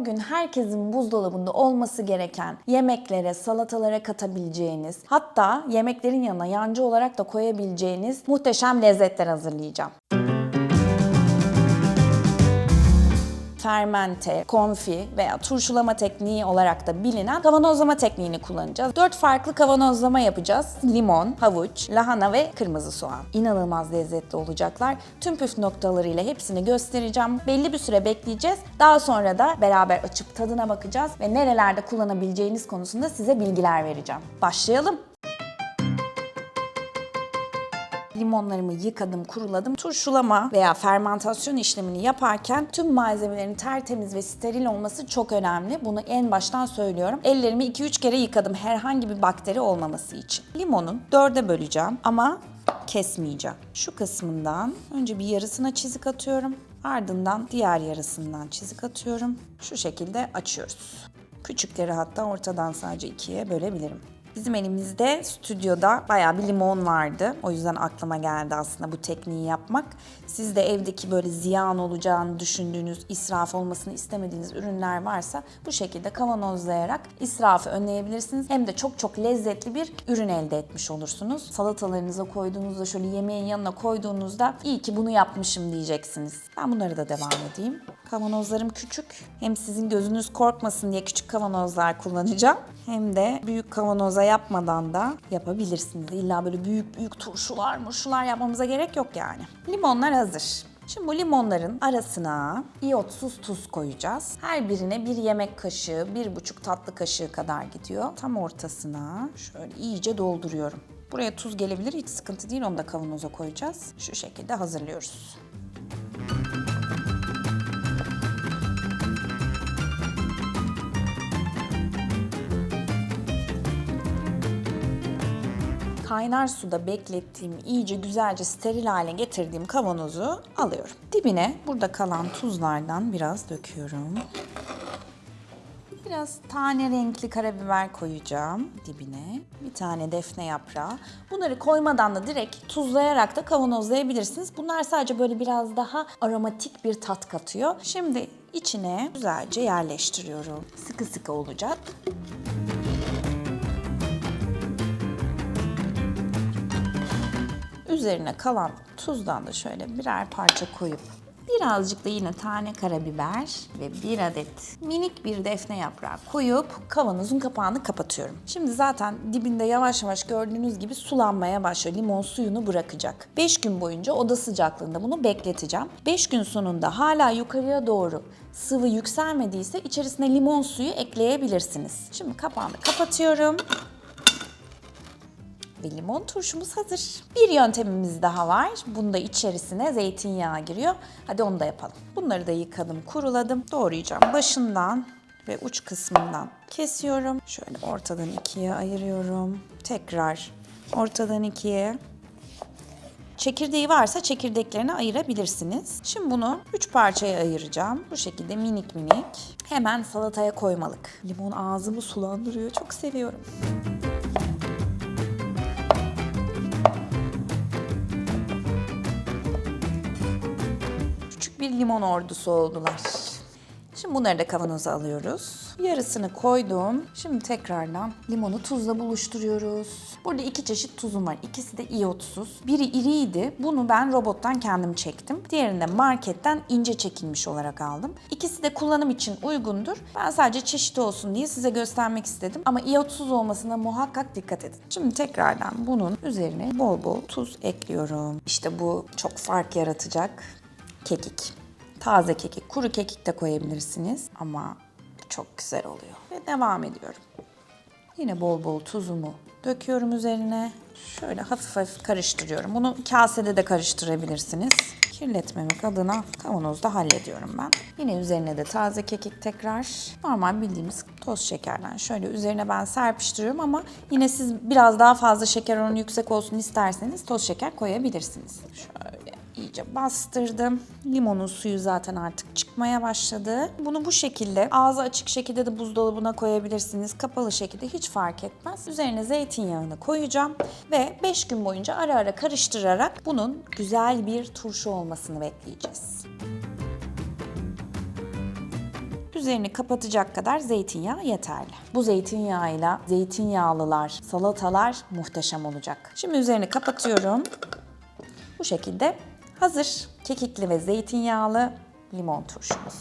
bugün herkesin buzdolabında olması gereken yemeklere, salatalara katabileceğiniz, hatta yemeklerin yanına yancı olarak da koyabileceğiniz muhteşem lezzetler hazırlayacağım. Fermente, konfi veya turşulama tekniği olarak da bilinen kavanozlama tekniğini kullanacağız. Dört farklı kavanozlama yapacağız. Limon, havuç, lahana ve kırmızı soğan. İnanılmaz lezzetli olacaklar. Tüm püf noktalarıyla hepsini göstereceğim. Belli bir süre bekleyeceğiz. Daha sonra da beraber açıp tadına bakacağız ve nerelerde kullanabileceğiniz konusunda size bilgiler vereceğim. Başlayalım. Limonlarımı yıkadım, kuruladım. Turşulama veya fermentasyon işlemini yaparken tüm malzemelerin tertemiz ve steril olması çok önemli. Bunu en baştan söylüyorum. Ellerimi 2-3 kere yıkadım herhangi bir bakteri olmaması için. Limonun dörde böleceğim ama kesmeyeceğim. Şu kısmından önce bir yarısına çizik atıyorum. Ardından diğer yarısından çizik atıyorum. Şu şekilde açıyoruz. Küçükleri hatta ortadan sadece ikiye bölebilirim. Bizim elimizde stüdyoda bayağı bir limon vardı. O yüzden aklıma geldi aslında bu tekniği yapmak. Siz de evdeki böyle ziyan olacağını düşündüğünüz, israf olmasını istemediğiniz ürünler varsa bu şekilde kavanozlayarak israfı önleyebilirsiniz. Hem de çok çok lezzetli bir ürün elde etmiş olursunuz. Salatalarınıza koyduğunuzda, şöyle yemeğin yanına koyduğunuzda iyi ki bunu yapmışım diyeceksiniz. Ben bunları da devam edeyim. Kavanozlarım küçük. Hem sizin gözünüz korkmasın diye küçük kavanozlar kullanacağım. Hem de büyük kavanoza yapmadan da yapabilirsiniz. İlla böyle büyük büyük turşular, murşular yapmamıza gerek yok yani. Limonlar hazır. Şimdi bu limonların arasına iyotsuz tuz koyacağız. Her birine bir yemek kaşığı, bir buçuk tatlı kaşığı kadar gidiyor. Tam ortasına şöyle iyice dolduruyorum. Buraya tuz gelebilir hiç sıkıntı değil onu da kavanoza koyacağız. Şu şekilde hazırlıyoruz. Kaynar suda beklettiğim, iyice güzelce steril hale getirdiğim kavanozu alıyorum. Dibine burada kalan tuzlardan biraz döküyorum. Biraz tane renkli karabiber koyacağım dibine. Bir tane defne yaprağı. Bunları koymadan da direkt tuzlayarak da kavanozlayabilirsiniz. Bunlar sadece böyle biraz daha aromatik bir tat katıyor. Şimdi içine güzelce yerleştiriyorum. Sıkı sıkı olacak. Üzerine kalan tuzdan da şöyle birer parça koyup birazcık da yine tane karabiber ve bir adet minik bir defne yaprağı koyup kavanozun kapağını kapatıyorum. Şimdi zaten dibinde yavaş yavaş gördüğünüz gibi sulanmaya başlıyor. Limon suyunu bırakacak. 5 gün boyunca oda sıcaklığında bunu bekleteceğim. 5 gün sonunda hala yukarıya doğru sıvı yükselmediyse içerisine limon suyu ekleyebilirsiniz. Şimdi kapağını kapatıyorum ve limon turşumuz hazır. Bir yöntemimiz daha var. Bunda içerisine zeytinyağı giriyor. Hadi onu da yapalım. Bunları da yıkadım, kuruladım. Doğrayacağım. Başından ve uç kısmından kesiyorum. Şöyle ortadan ikiye ayırıyorum. Tekrar ortadan ikiye. Çekirdeği varsa çekirdeklerini ayırabilirsiniz. Şimdi bunu 3 parçaya ayıracağım. Bu şekilde minik minik. Hemen salataya koymalık. Limon ağzımı sulandırıyor. Çok seviyorum. Limon ordusu oldular. Şimdi bunları da kavanoza alıyoruz. Yarısını koydum. Şimdi tekrardan limonu tuzla buluşturuyoruz. Burada iki çeşit tuzum var. İkisi de iyotsuz. Biri iriydi. Bunu ben robottan kendim çektim. Diğerini de marketten ince çekilmiş olarak aldım. İkisi de kullanım için uygundur. Ben sadece çeşit olsun diye size göstermek istedim. Ama iyotsuz olmasına muhakkak dikkat edin. Şimdi tekrardan bunun üzerine bol bol tuz ekliyorum. İşte bu çok fark yaratacak kekik. Taze kekik, kuru kekik de koyabilirsiniz ama çok güzel oluyor. Ve devam ediyorum. Yine bol bol tuzumu döküyorum üzerine. Şöyle hafif hafif karıştırıyorum. Bunu kasede de karıştırabilirsiniz. Kirletmemek adına kavanozda hallediyorum ben. Yine üzerine de taze kekik tekrar. Normal bildiğimiz toz şekerden şöyle üzerine ben serpiştiriyorum ama yine siz biraz daha fazla şeker oranı yüksek olsun isterseniz toz şeker koyabilirsiniz. Şöyle iyice bastırdım. Limonun suyu zaten artık çıkmaya başladı. Bunu bu şekilde ağzı açık şekilde de buzdolabına koyabilirsiniz. Kapalı şekilde hiç fark etmez. Üzerine zeytinyağını koyacağım ve 5 gün boyunca ara ara karıştırarak bunun güzel bir turşu olmasını bekleyeceğiz. Üzerini kapatacak kadar zeytinyağı yeterli. Bu zeytinyağıyla zeytinyağlılar, salatalar muhteşem olacak. Şimdi üzerini kapatıyorum. Bu şekilde hazır. Kekikli ve zeytinyağlı limon turşumuz.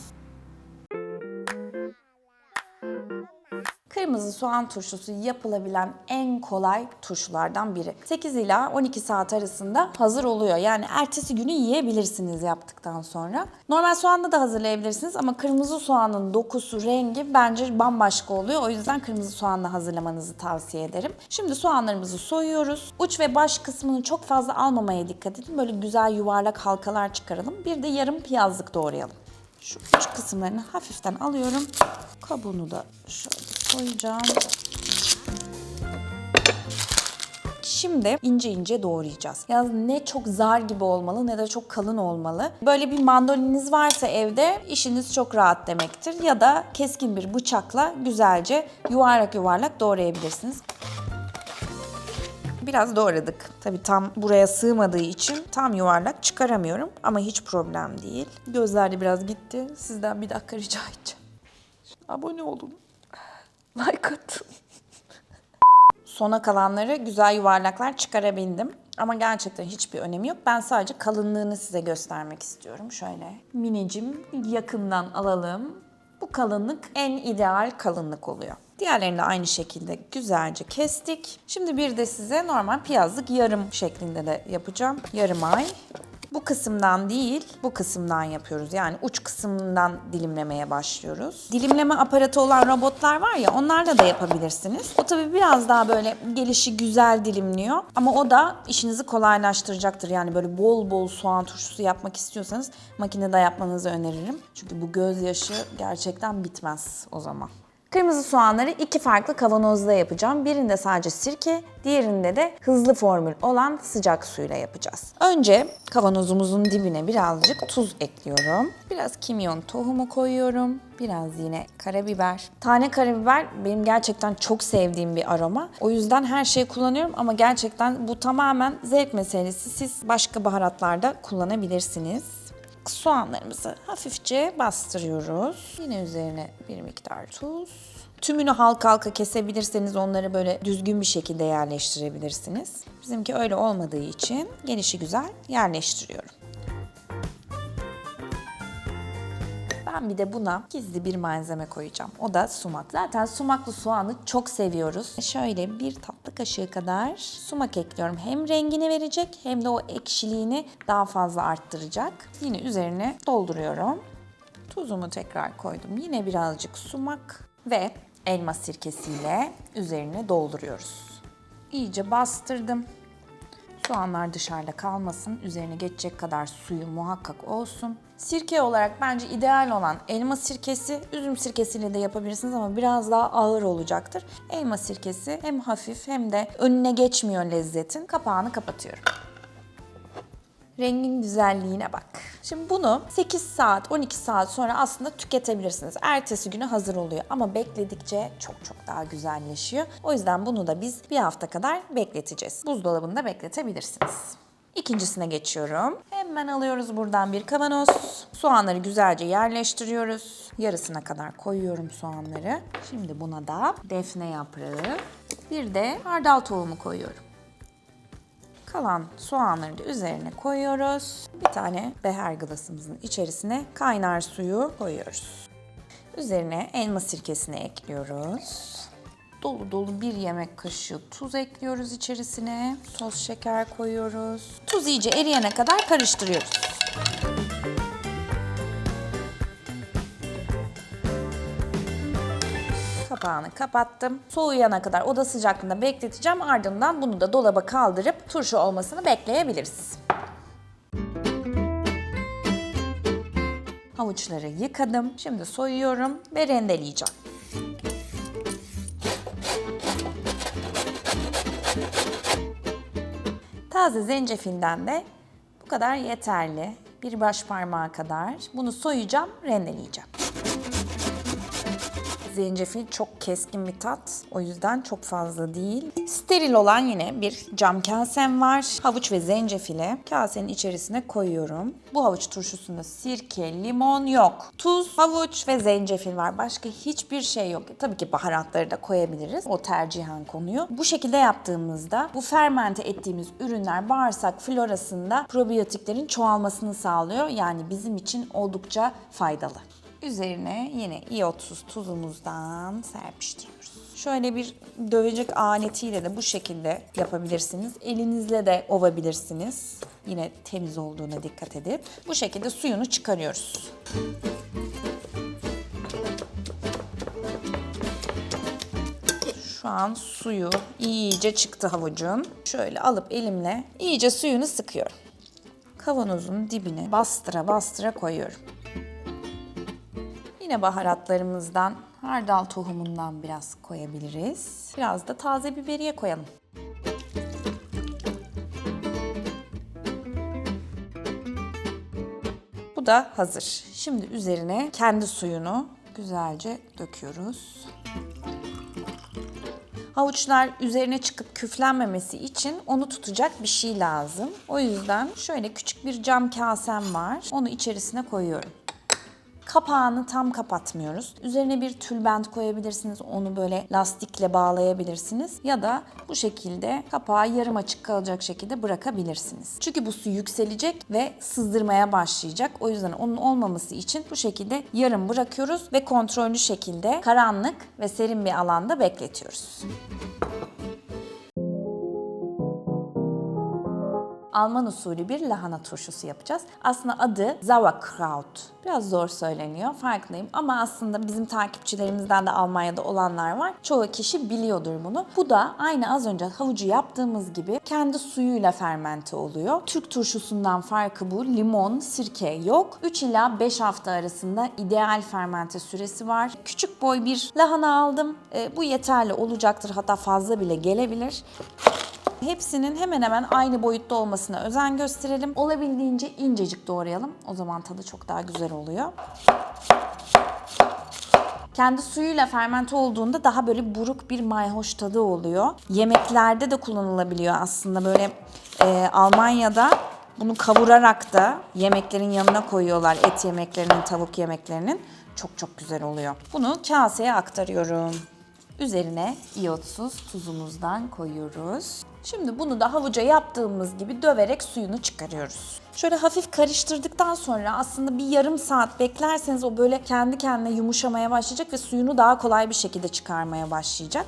Kırmızı soğan turşusu yapılabilen en kolay turşulardan biri. 8 ila 12 saat arasında hazır oluyor. Yani ertesi günü yiyebilirsiniz yaptıktan sonra. Normal soğanla da hazırlayabilirsiniz ama kırmızı soğanın dokusu, rengi bence bambaşka oluyor. O yüzden kırmızı soğanla hazırlamanızı tavsiye ederim. Şimdi soğanlarımızı soyuyoruz. Uç ve baş kısmını çok fazla almamaya dikkat edin. Böyle güzel yuvarlak halkalar çıkaralım. Bir de yarım piyazlık doğrayalım. Şu uç kısımlarını hafiften alıyorum. Kabuğunu da şöyle koyacağım. Şimdi ince ince doğrayacağız. Yalnız ne çok zar gibi olmalı ne de çok kalın olmalı. Böyle bir mandoliniz varsa evde işiniz çok rahat demektir. Ya da keskin bir bıçakla güzelce yuvarlak yuvarlak doğrayabilirsiniz. Biraz doğradık. Tabii tam buraya sığmadığı için tam yuvarlak çıkaramıyorum ama hiç problem değil. Gözler de biraz gitti. Sizden bir dakika rica edeceğim. Abone olun. Like atın. Sona kalanları güzel yuvarlaklar çıkarabildim. Ama gerçekten hiçbir önemi yok. Ben sadece kalınlığını size göstermek istiyorum. Şöyle minicim yakından alalım. Bu kalınlık en ideal kalınlık oluyor. Diğerlerini de aynı şekilde güzelce kestik. Şimdi bir de size normal piyazlık yarım şeklinde de yapacağım. Yarım ay. Bu kısımdan değil, bu kısımdan yapıyoruz. Yani uç kısmından dilimlemeye başlıyoruz. Dilimleme aparatı olan robotlar var ya, onlarla da yapabilirsiniz. O tabii biraz daha böyle gelişi güzel dilimliyor. Ama o da işinizi kolaylaştıracaktır. Yani böyle bol bol soğan turşusu yapmak istiyorsanız makinede yapmanızı öneririm. Çünkü bu gözyaşı gerçekten bitmez o zaman. Kırmızı soğanları iki farklı kavanozda yapacağım. Birinde sadece sirke, diğerinde de hızlı formül olan sıcak suyla yapacağız. Önce kavanozumuzun dibine birazcık tuz ekliyorum. Biraz kimyon tohumu koyuyorum. Biraz yine karabiber. Tane karabiber benim gerçekten çok sevdiğim bir aroma. O yüzden her şeyi kullanıyorum ama gerçekten bu tamamen zevk meselesi. Siz başka baharatlarda kullanabilirsiniz soğanlarımızı hafifçe bastırıyoruz. Yine üzerine bir miktar tuz. Tümünü halka halka kesebilirseniz onları böyle düzgün bir şekilde yerleştirebilirsiniz. Bizimki öyle olmadığı için gelişi güzel yerleştiriyorum. Ben bir de buna gizli bir malzeme koyacağım. O da sumak. Zaten sumaklı soğanı çok seviyoruz. Şöyle bir tatlı kaşığı kadar sumak ekliyorum. Hem rengini verecek hem de o ekşiliğini daha fazla arttıracak. Yine üzerine dolduruyorum. Tuzumu tekrar koydum. Yine birazcık sumak ve elma sirkesiyle üzerine dolduruyoruz. İyice bastırdım. Soğanlar dışarıda kalmasın. Üzerine geçecek kadar suyu muhakkak olsun. Sirke olarak bence ideal olan elma sirkesi, üzüm sirkesiyle de yapabilirsiniz ama biraz daha ağır olacaktır. Elma sirkesi hem hafif hem de önüne geçmiyor lezzetin. Kapağını kapatıyorum. Rengin güzelliğine bak. Şimdi bunu 8 saat, 12 saat sonra aslında tüketebilirsiniz. Ertesi günü hazır oluyor ama bekledikçe çok çok daha güzelleşiyor. O yüzden bunu da biz bir hafta kadar bekleteceğiz. Buzdolabında bekletebilirsiniz. İkincisine geçiyorum. Hemen alıyoruz buradan bir kavanoz. Soğanları güzelce yerleştiriyoruz. Yarısına kadar koyuyorum soğanları. Şimdi buna da defne yaprağı, bir de hardal tohumu koyuyorum. Kalan soğanları da üzerine koyuyoruz. Bir tane beher glasımızın içerisine kaynar suyu koyuyoruz. Üzerine elma sirkesini ekliyoruz. Dolu dolu bir yemek kaşığı tuz ekliyoruz içerisine. Toz şeker koyuyoruz. Tuz iyice eriyene kadar karıştırıyoruz. Kapağını kapattım. Soğuyana kadar oda sıcaklığında bekleteceğim. Ardından bunu da dolaba kaldırıp turşu olmasını bekleyebiliriz. Havuçları yıkadım. Şimdi soyuyorum ve rendeleyeceğim. Taze zencefilden de bu kadar yeterli. Bir baş parmağı kadar. Bunu soyacağım, rendeleyeceğim. Zencefil çok keskin bir tat. O yüzden çok fazla değil. Steril olan yine bir cam kasem var. Havuç ve zencefili kasenin içerisine koyuyorum. Bu havuç turşusunda sirke, limon yok. Tuz, havuç ve zencefil var. Başka hiçbir şey yok. Tabii ki baharatları da koyabiliriz. O tercihen konuyor. Bu şekilde yaptığımızda bu fermente ettiğimiz ürünler bağırsak florasında probiyotiklerin çoğalmasını sağlıyor. Yani bizim için oldukça faydalı. Üzerine yine iyotsuz tuzumuzdan serpiştiriyoruz. Şöyle bir dövecek aletiyle de bu şekilde yapabilirsiniz. Elinizle de ovabilirsiniz. Yine temiz olduğuna dikkat edip bu şekilde suyunu çıkarıyoruz. Şu an suyu iyice çıktı havucun. Şöyle alıp elimle iyice suyunu sıkıyorum. Kavanozun dibine bastıra bastıra koyuyorum. Yine baharatlarımızdan hardal tohumundan biraz koyabiliriz. Biraz da taze biberiye koyalım. Bu da hazır. Şimdi üzerine kendi suyunu güzelce döküyoruz. Havuçlar üzerine çıkıp küflenmemesi için onu tutacak bir şey lazım. O yüzden şöyle küçük bir cam kasem var. Onu içerisine koyuyorum. Kapağını tam kapatmıyoruz. Üzerine bir tülbent koyabilirsiniz. Onu böyle lastikle bağlayabilirsiniz. Ya da bu şekilde kapağı yarım açık kalacak şekilde bırakabilirsiniz. Çünkü bu su yükselecek ve sızdırmaya başlayacak. O yüzden onun olmaması için bu şekilde yarım bırakıyoruz ve kontrollü şekilde karanlık ve serin bir alanda bekletiyoruz. Alman usulü bir lahana turşusu yapacağız. Aslında adı Sauerkraut. Biraz zor söyleniyor, farkındayım. Ama aslında bizim takipçilerimizden de Almanya'da olanlar var. Çoğu kişi biliyordur bunu. Bu da aynı az önce havucu yaptığımız gibi kendi suyuyla fermente oluyor. Türk turşusundan farkı bu. Limon, sirke yok. 3 ila 5 hafta arasında ideal fermente süresi var. Küçük boy bir lahana aldım. E, bu yeterli olacaktır. Hatta fazla bile gelebilir. Hepsinin hemen hemen aynı boyutta olmasına özen gösterelim. Olabildiğince incecik doğrayalım. O zaman tadı çok daha güzel oluyor. Kendi suyuyla fermente olduğunda daha böyle buruk bir mayhoş tadı oluyor. Yemeklerde de kullanılabiliyor aslında böyle e, Almanya'da bunu kavurarak da yemeklerin yanına koyuyorlar. Et yemeklerinin, tavuk yemeklerinin. Çok çok güzel oluyor. Bunu kaseye aktarıyorum. Üzerine iyotsuz tuzumuzdan koyuyoruz. Şimdi bunu da havuca yaptığımız gibi döverek suyunu çıkarıyoruz. Şöyle hafif karıştırdıktan sonra aslında bir yarım saat beklerseniz o böyle kendi kendine yumuşamaya başlayacak ve suyunu daha kolay bir şekilde çıkarmaya başlayacak.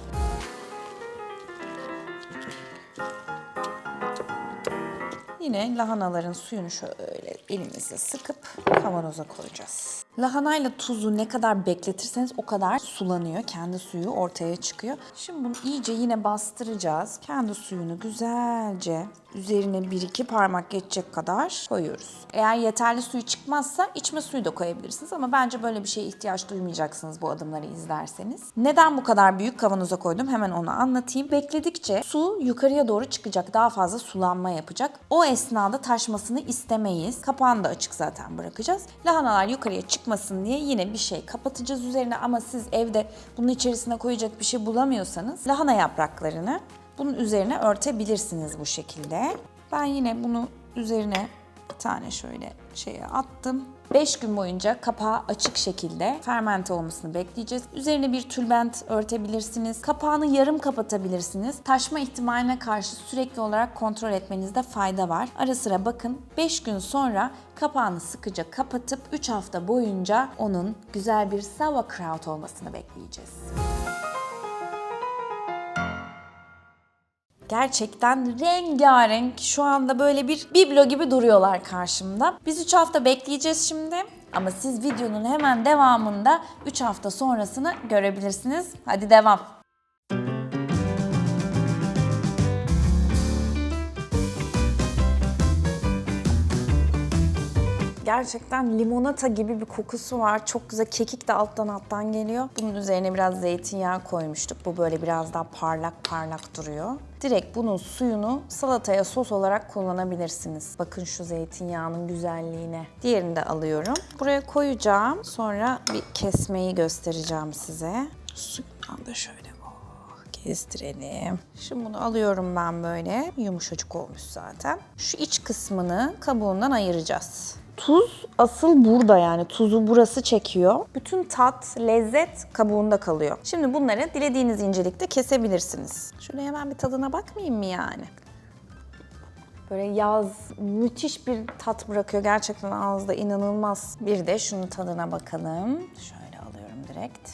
Yine lahanaların suyunu şöyle elimizle sıkıp kavanoza koyacağız. Lahanayla tuzu ne kadar bekletirseniz o kadar sulanıyor. Kendi suyu ortaya çıkıyor. Şimdi bunu iyice yine bastıracağız. Kendi suyunu güzelce üzerine bir iki parmak geçecek kadar koyuyoruz. Eğer yeterli suyu çıkmazsa içme suyu da koyabilirsiniz ama bence böyle bir şeye ihtiyaç duymayacaksınız bu adımları izlerseniz. Neden bu kadar büyük kavanoza koydum hemen onu anlatayım. Bekledikçe su yukarıya doğru çıkacak. Daha fazla sulanma yapacak. O esnada taşmasını istemeyiz. Kapağını da açık zaten bırakacağız. Lahanalar yukarıya çıkmasın diye yine bir şey kapatacağız üzerine ama siz evde bunun içerisine koyacak bir şey bulamıyorsanız lahana yapraklarını bunun üzerine örtebilirsiniz bu şekilde. Ben yine bunu üzerine bir tane şöyle şeye attım. 5 gün boyunca kapağı açık şekilde fermente olmasını bekleyeceğiz. Üzerine bir tülbent örtebilirsiniz. Kapağını yarım kapatabilirsiniz. Taşma ihtimaline karşı sürekli olarak kontrol etmenizde fayda var. Ara sıra bakın 5 gün sonra kapağını sıkıca kapatıp 3 hafta boyunca onun güzel bir sauerkraut olmasını bekleyeceğiz. Gerçekten rengarenk şu anda böyle bir biblo gibi duruyorlar karşımda. Biz 3 hafta bekleyeceğiz şimdi. Ama siz videonun hemen devamında 3 hafta sonrasını görebilirsiniz. Hadi devam. Gerçekten limonata gibi bir kokusu var. Çok güzel kekik de alttan alttan geliyor. Bunun üzerine biraz zeytinyağı koymuştuk. Bu böyle biraz daha parlak parlak duruyor. Direkt bunun suyunu salataya sos olarak kullanabilirsiniz. Bakın şu zeytinyağının güzelliğine. Diğerini de alıyorum. Buraya koyacağım. Sonra bir kesmeyi göstereceğim size. Suyundan da şöyle oh, gezdirelim. Şimdi bunu alıyorum ben böyle. Yumuşacık olmuş zaten. Şu iç kısmını kabuğundan ayıracağız. Tuz asıl burada yani tuzu burası çekiyor. Bütün tat, lezzet kabuğunda kalıyor. Şimdi bunları dilediğiniz incelikte kesebilirsiniz. Şöyle hemen bir tadına bakmayayım mı yani? Böyle yaz müthiş bir tat bırakıyor gerçekten ağızda inanılmaz. Bir de şunun tadına bakalım. Şöyle alıyorum direkt.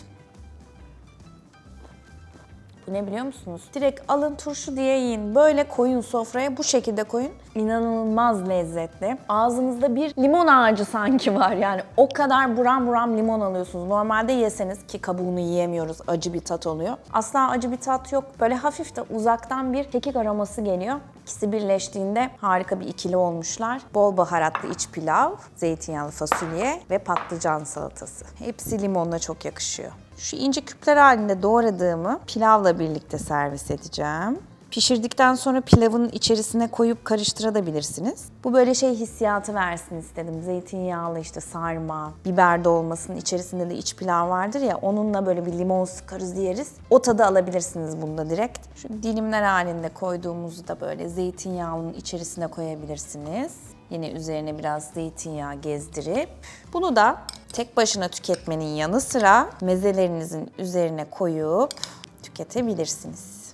Ne biliyor musunuz? Direkt alın turşu diye yiyin. Böyle koyun sofraya bu şekilde koyun. İnanılmaz lezzetli. Ağzınızda bir limon ağacı sanki var yani. O kadar buram buram limon alıyorsunuz. Normalde yeseniz ki kabuğunu yiyemiyoruz. Acı bir tat oluyor. Asla acı bir tat yok. Böyle hafif de uzaktan bir kekik aroması geliyor. İkisi birleştiğinde harika bir ikili olmuşlar. Bol baharatlı iç pilav, zeytinyağlı fasulye ve patlıcan salatası. Hepsi limonla çok yakışıyor. Şu ince küpler halinde doğradığımı pilavla birlikte servis edeceğim. Pişirdikten sonra pilavın içerisine koyup karıştırabilirsiniz. Bu böyle şey hissiyatı versin istedim. Zeytinyağlı işte sarma, biber dolmasının içerisinde de iç pilav vardır ya onunla böyle bir limon sıkarız yeriz. O tadı alabilirsiniz bunda direkt. Şu dilimler halinde koyduğumuzu da böyle zeytinyağının içerisine koyabilirsiniz. Yine üzerine biraz zeytinyağı gezdirip bunu da tek başına tüketmenin yanı sıra mezelerinizin üzerine koyup tüketebilirsiniz.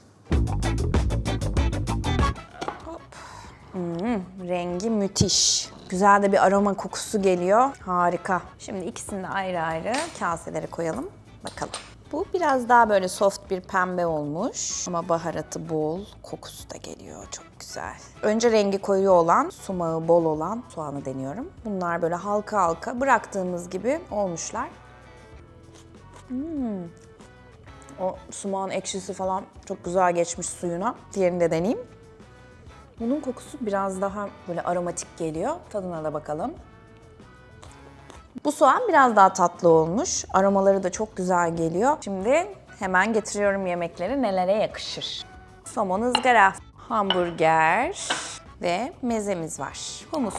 Hop. Hmm, rengi müthiş. Güzel de bir aroma kokusu geliyor. Harika. Şimdi ikisini de ayrı ayrı kaselere koyalım. Bakalım. Bu biraz daha böyle soft bir pembe olmuş ama baharatı bol, kokusu da geliyor. Çok güzel. Önce rengi koyu olan, sumağı bol olan soğanı deniyorum. Bunlar böyle halka halka bıraktığımız gibi olmuşlar. Hmm. O sumağın ekşisi falan çok güzel geçmiş suyuna. Diğerini de deneyeyim. Bunun kokusu biraz daha böyle aromatik geliyor. Tadına da bakalım. Bu soğan biraz daha tatlı olmuş. Aromaları da çok güzel geliyor. Şimdi hemen getiriyorum yemekleri nelere yakışır. Somon ızgara, hamburger ve mezemiz var. Humus.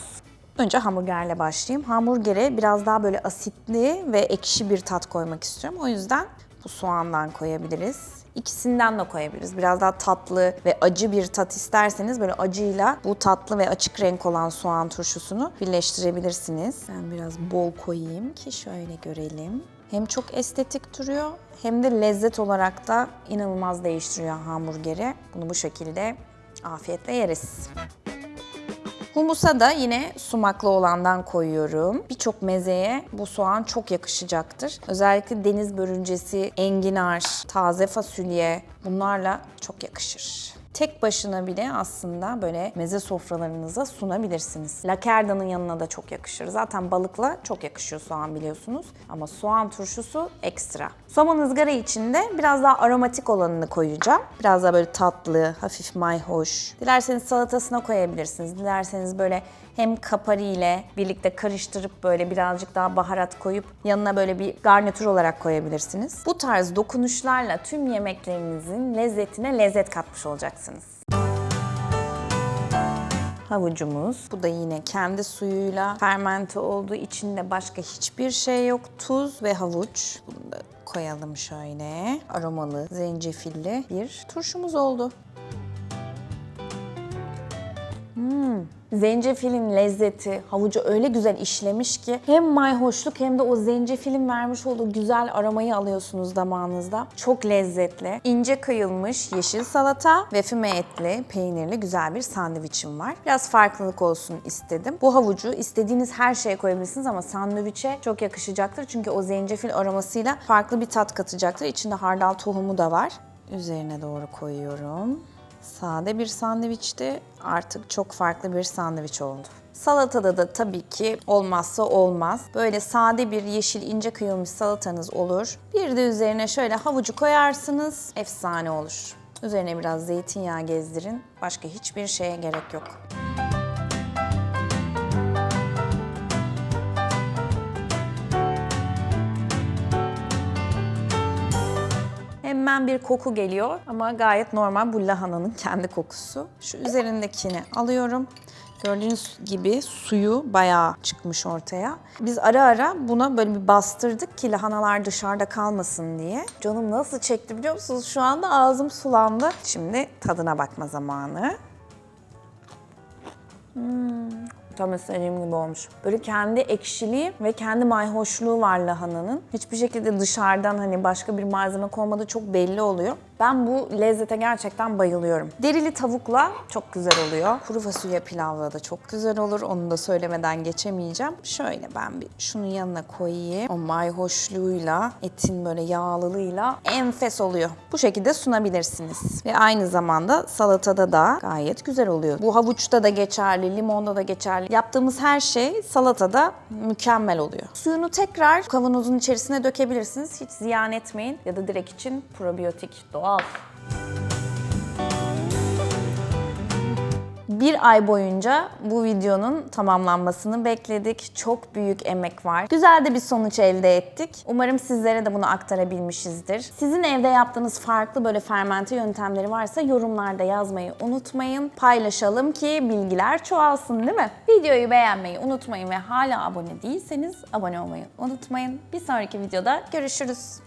Önce hamburgerle başlayayım. Hamburgere biraz daha böyle asitli ve ekşi bir tat koymak istiyorum. O yüzden bu soğandan koyabiliriz. İkisinden de koyabiliriz. Biraz daha tatlı ve acı bir tat isterseniz böyle acıyla bu tatlı ve açık renk olan soğan turşusunu birleştirebilirsiniz. Ben biraz bol koyayım ki şöyle görelim. Hem çok estetik duruyor hem de lezzet olarak da inanılmaz değiştiriyor hamburgeri. Bunu bu şekilde afiyetle yeriz. Humusa da yine sumaklı olandan koyuyorum. Birçok mezeye bu soğan çok yakışacaktır. Özellikle deniz börülcesi, enginar, taze fasulye bunlarla çok yakışır. Tek başına bile aslında böyle meze sofralarınıza sunabilirsiniz. Lakerda'nın yanına da çok yakışır. Zaten balıkla çok yakışıyor soğan biliyorsunuz. Ama soğan turşusu ekstra. Somon ızgara içinde biraz daha aromatik olanını koyacağım. Biraz daha böyle tatlı, hafif mayhoş. Dilerseniz salatasına koyabilirsiniz. Dilerseniz böyle hem kapari ile birlikte karıştırıp böyle birazcık daha baharat koyup yanına böyle bir garnitür olarak koyabilirsiniz. Bu tarz dokunuşlarla tüm yemeklerinizin lezzetine lezzet katmış olacaksınız. Havucumuz. Bu da yine kendi suyuyla fermente olduğu içinde başka hiçbir şey yok. Tuz ve havuç. Bunu da koyalım şöyle. Aromalı, zencefilli bir turşumuz oldu. Zencefilin lezzeti havucu öyle güzel işlemiş ki hem mayhoşluk hem de o zencefilin vermiş olduğu güzel aromayı alıyorsunuz damağınızda. Çok lezzetli. İnce kıyılmış yeşil salata ve füme etli, peynirli güzel bir sandviçim var. Biraz farklılık olsun istedim. Bu havucu istediğiniz her şeye koyabilirsiniz ama sandviçe çok yakışacaktır. Çünkü o zencefil aromasıyla farklı bir tat katacaktır. İçinde hardal tohumu da var. Üzerine doğru koyuyorum. Sade bir sandviçti. Artık çok farklı bir sandviç oldu. Salatada da tabii ki olmazsa olmaz. Böyle sade bir yeşil ince kıyılmış salatanız olur. Bir de üzerine şöyle havucu koyarsınız. Efsane olur. Üzerine biraz zeytinyağı gezdirin. Başka hiçbir şeye gerek yok. Hemen bir koku geliyor ama gayet normal bu lahananın kendi kokusu. Şu üzerindekini alıyorum. Gördüğünüz gibi suyu bayağı çıkmış ortaya. Biz ara ara buna böyle bir bastırdık ki lahanalar dışarıda kalmasın diye. Canım nasıl çekti biliyor musunuz? Şu anda ağzım sulandı. Şimdi tadına bakma zamanı. Tam istediğim gibi olmuş. Böyle kendi ekşiliği ve kendi mayhoşluğu var lahananın. Hiçbir şekilde dışarıdan hani başka bir malzeme konmadığı çok belli oluyor. Ben bu lezzete gerçekten bayılıyorum. Derili tavukla çok güzel oluyor. Kuru fasulye pilavla da çok güzel olur. Onu da söylemeden geçemeyeceğim. Şöyle ben bir şunun yanına koyayım. O mayhoşluğuyla, etin böyle yağlılığıyla enfes oluyor. Bu şekilde sunabilirsiniz. Ve aynı zamanda salatada da gayet güzel oluyor. Bu havuçta da geçerli, limonda da geçerli. Yaptığımız her şey salatada mükemmel oluyor. Suyunu tekrar kavanozun içerisine dökebilirsiniz. Hiç ziyan etmeyin. Ya da direkt için probiyotik, doğal. Bir ay boyunca bu videonun tamamlanmasını bekledik. Çok büyük emek var. Güzel de bir sonuç elde ettik. Umarım sizlere de bunu aktarabilmişizdir. Sizin evde yaptığınız farklı böyle fermente yöntemleri varsa yorumlarda yazmayı unutmayın. Paylaşalım ki bilgiler çoğalsın değil mi? Videoyu beğenmeyi unutmayın ve hala abone değilseniz abone olmayı unutmayın. Bir sonraki videoda görüşürüz.